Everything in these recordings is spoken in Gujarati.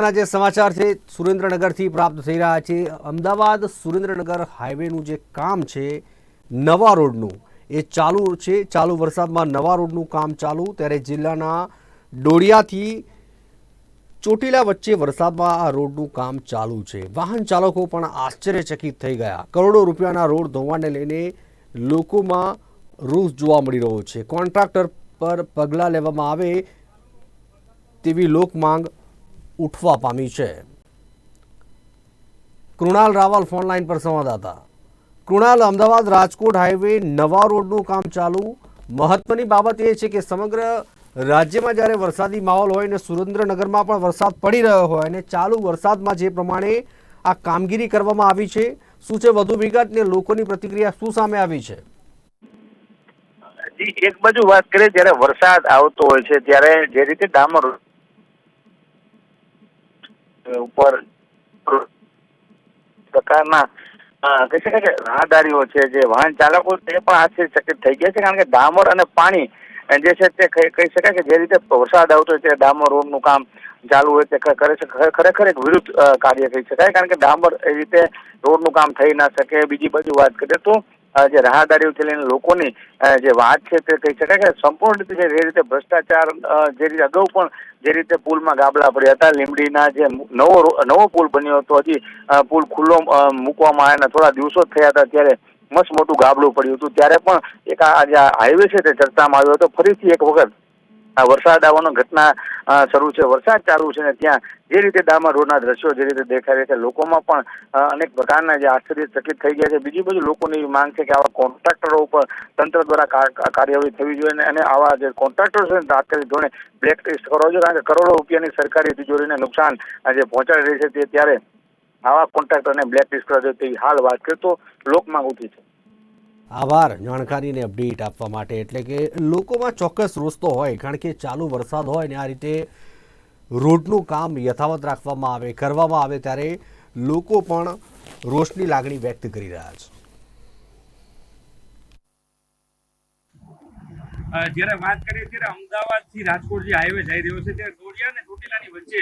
ના જે સમાચાર છે, સુરેન્દ્રનગરથી પ્રાપ્ત થઈ રહ્યા છે. અમદાવાદ સુરેન્દ્રનગર હાઈવેનું જે કામ છે, નવા રોડનું. એ ચાલુ છે, ચાલુ વરસાદમાં નવા રોડનું કામ ચાલુ. ત્યારે જિલ્લાના ડોડિયાથી ચોટીલા વચ્ચે વરસાદમાં આ રોડનું કામ ચાલુ છે. વાહન ચાલકો પણ આશ્ચર્યચકિત થઈ ગયા. કરોડો રૂપિયાના રોડ ધોવાને લઈને લોકોમાં રોષ જોવા મળી રહ્યો છે. કોન્ટ્રાક્ટર પર પગલાં લેવામાં આવે તેવી લોકમાંગ ઉઠવા પામી છે. કૃણાલ રાવલ ફોન લાઈન પર સંવાદદાતા. કૃણાલ, અમદાવાદ રાજકોટ હાઈવે નવા રોડનું કામ ચાલુ. મહત્વની બાબત એ છે કે સમગ્ર રાજ્યમાં જ્યારે વરસાદી માહોલ હોય અને સુરેન્દ્રનગરમાં પણ વરસાદ પડી રહ્યો હોય અને ચાલુ વરસાદમાં જે પ્રમાણે આ કામગીરી કરવામાં આવી છે, શું છે વધુ વિગત ને લોકોની પ્રતિક્રિયા શું સામે આવી છે? એક બાજુ વાત કરીએ, જ્યારે વરસાદ આવતો હોય છે, ત્યારે જે રીતે ડામર ઉપર પ્રકારના કહી શકાય કે રાહદારીઓ છે જે વાહન ચાલકો તે પણ આશ્ચર્યચકિત થઈ ગયા છે, કારણ કે ડામર અને પાણી જે છે તે કહી શકાય કે જે રીતે વરસાદ આવતો હોય તે ડામર રોડનું કામ ચાલુ હોય તે કરે છે ખરેખર એક વિરુદ્ધ કાર્ય કહી શકાય, કારણ કે ડામર એ રીતે રોડનું કામ થઈ ના શકે. બીજી બાજુ વાત કરીએ તો જે રાહદારીઓથી લઈને લોકોની જે વાત છે તે કહી શકાય કે સંપૂર્ણ રીતે જે રીતે ભ્રષ્ટાચાર જે રીતે અગાઉ પણ જે રીતે પુલમાં ગાબડા પડ્યા હતા લીમડીના જે નવો નવો પુલ બન્યો હતો, હજી પુલ ખુલ્લો મૂકવામાં આવ્યાના થોડા દિવસો થયા હતા ત્યારે મસ્ત મોટું ગાબડું પડ્યું હતું. ત્યારે પણ એક આ જે હાઈવે છે તે ચર્ચામાં આવ્યો હતો. ફરીથી એક વખત વરસાદ આવવાનો ઘટના શરૂ છે. વરસાદ ચાલુ છે ને ત્યાં જે રીતે ડામર રોડના દ્રશ્યો જે રીતે દેખાઈ રહ્યા છે, લોકોમાં પણ અનેક પ્રકારના જે આશ્ચર્યચકિત થઈ ગયા છે. બીજી બાજુ લોકોની માંગ છે કે આવા કોન્ટ્રાક્ટરો ઉપર તંત્ર દ્વારા કાર્યવાહી થવી જોઈએ અને- આવા જે કોન્ટ્રાક્ટરો છે તાત્કાલિક ધોરણે બ્લેક લિસ્ટ કરવા જોઈએ. કારણ કે કરોડો રૂપિયાની સરકારી તિજોરીને નુકસાન જે પહોંચાડી રહી છે. તે ત્યારે આવા કોન્ટ્રાક્ટરને બ્લેક લિસ્ટ કરવા જોઈએ. તેવી હાલ વાત કરીએ તો લોકમાંગ ઉઠી છે. આભાર. જાણકારીને અપડેટ આપવા માટે. એટલે કે લોકોમાં ચોક્કસ રોષ તો હોય, કારણ કે ચાલુ વરસાદ હોય ને આ રીતે રોડનું કામ યથાવત રાખવામાં આવે, કરવામાં આવે ત્યારે લોકો પણ રોષની લાગણી વ્યક્ત કરી રહ્યા છે. જ્યારે વાત કરીએ ત્યારે અમદાવાદથી રાજકોટ જે હાઈવે જઈ રહ્યો છે, ત્યારે દોડિયા અને ચોટીલાની વચ્ચે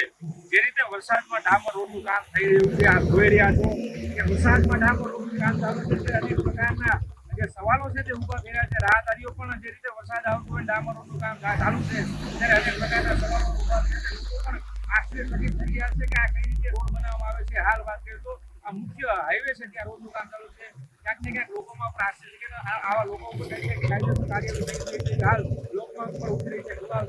જે રીતે વરસાદમાં ડામર રોડનું કામ થઈ રહ્યું છે, આ જોઈ રહ્યા છો કે વરસાદમાં ડામર રોડનું કામ ચાલુ છે અનેક પ્રકારના જે સવાલો છે તે ઊભા કર્યા છે. રાહદારીઓ પણ જે રીતે વરસાદ આવતો હોય ડામરોનું કામ ચાલુ છે. ત્યારે અનેક પ્રકારના સવાલો ઊભા થયા છે. લોકો પણ આશ્ચર્ય થઈ ગયા છે કે આ કઈ રીતે રોડ બનાવવામાં આવે છે. હાલ વાત કરીએ તો આ મુખ્ય હાઈવે છે ત્યાં રોડનું કામ ચાલુ છે. ક્યાંક ને ક્યાંક લોકોમાં પણ આશ્ચર્ય કે આવા લોકો ઉપર છે. હાલ લોકમાં ઉપર ઉતરી છે. ગુલાલ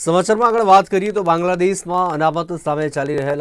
સમાચારમાં આગળ વાત કરીએ તો બાંગ્લાદેશમાં અનામત સામે ચાલી રહેલા